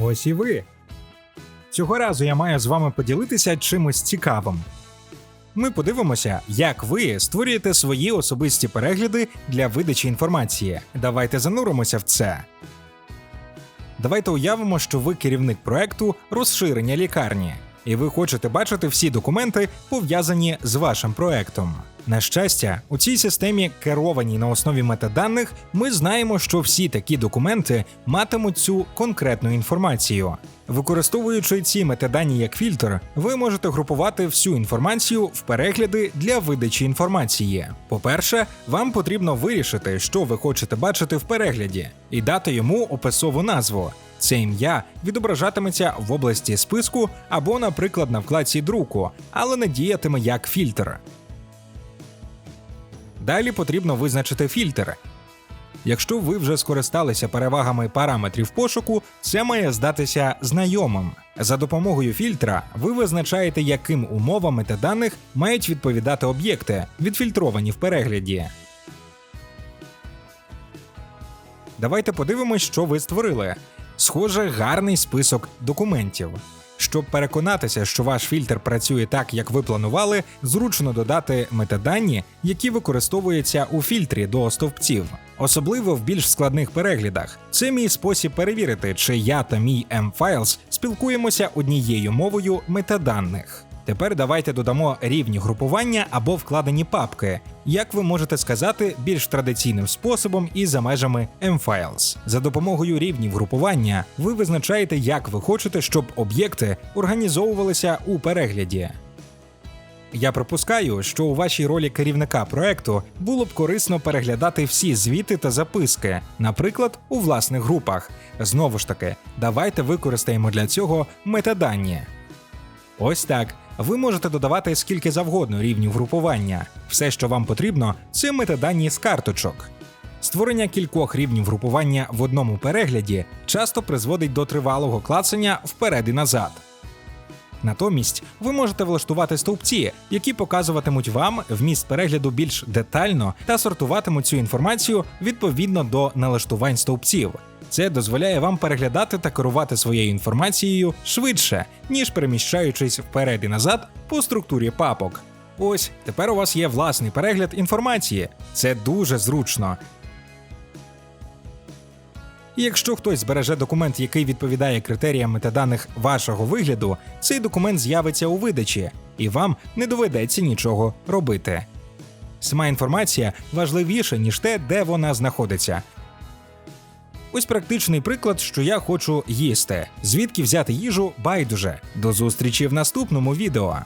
Ось і ви. Цього разу я маю з вами поділитися чимось цікавим. Ми подивимося, як ви створюєте свої особисті перегляди для видачі інформації. Давайте зануримося в це. Давайте уявимо, що ви керівник проекту розширення лікарні, і ви хочете бачити всі документи, пов'язані з вашим проектом. На щастя, у цій системі, керованій на основі метаданих, ми знаємо, що всі такі документи матимуть цю конкретну інформацію. Використовуючи ці метадані як фільтр, ви можете групувати всю інформацію в перегляди для видачі інформації. По-перше, вам потрібно вирішити, що ви хочете бачити в перегляді, і дати йому описову назву. Це ім'я відображатиметься в області списку або, наприклад, на вкладці друку, але не діятиме як фільтр. Далі потрібно визначити фільтр. Якщо ви вже скористалися перевагами параметрів пошуку, це має здатися знайомим. За допомогою фільтра ви визначаєте, яким умовам метаданих мають відповідати об'єкти, відфільтровані в перегляді. Давайте подивимось, що ви створили. Схоже, гарний список документів. Щоб переконатися, що ваш фільтр працює так, як ви планували, зручно додати метадані, які використовуються у фільтрі до стовпців, особливо в більш складних переглядах. Це мій спосіб перевірити, чи я та мій M-Files спілкуємося однією мовою метаданих. Тепер давайте додамо рівні групування або вкладені папки, як ви можете сказати, більш традиційним способом і за межами M-Files. За допомогою рівнів групування ви визначаєте, як ви хочете, щоб об'єкти організовувалися у перегляді. Я припускаю, що у вашій ролі керівника проекту було б корисно переглядати всі звіти та записки, наприклад, у власних групах. Знову ж таки, давайте використаємо для цього метадані. Ось так. Ви можете додавати скільки завгодно рівнів групування. Все, що вам потрібно, це метадані з карточок. Створення кількох рівнів групування в одному перегляді часто призводить до тривалого клацання вперед і назад. Натомість ви можете влаштувати стовпці, які показуватимуть вам вміст перегляду більш детально та сортуватимуть цю інформацію відповідно до налаштувань стовпців. Це дозволяє вам переглядати та керувати своєю інформацією швидше, ніж переміщаючись вперед і назад по структурі папок. Ось тепер у вас є власний перегляд інформації. Це дуже зручно. Якщо хтось збереже документ, який відповідає критеріям метаданих вашого вигляду, цей документ з'явиться у видачі, і вам не доведеться нічого робити. Сама інформація важливіша, ніж те, де вона знаходиться. Ось практичний приклад, що я хочу їсти. Звідки взяти їжу байдуже. До зустрічі в наступному відео.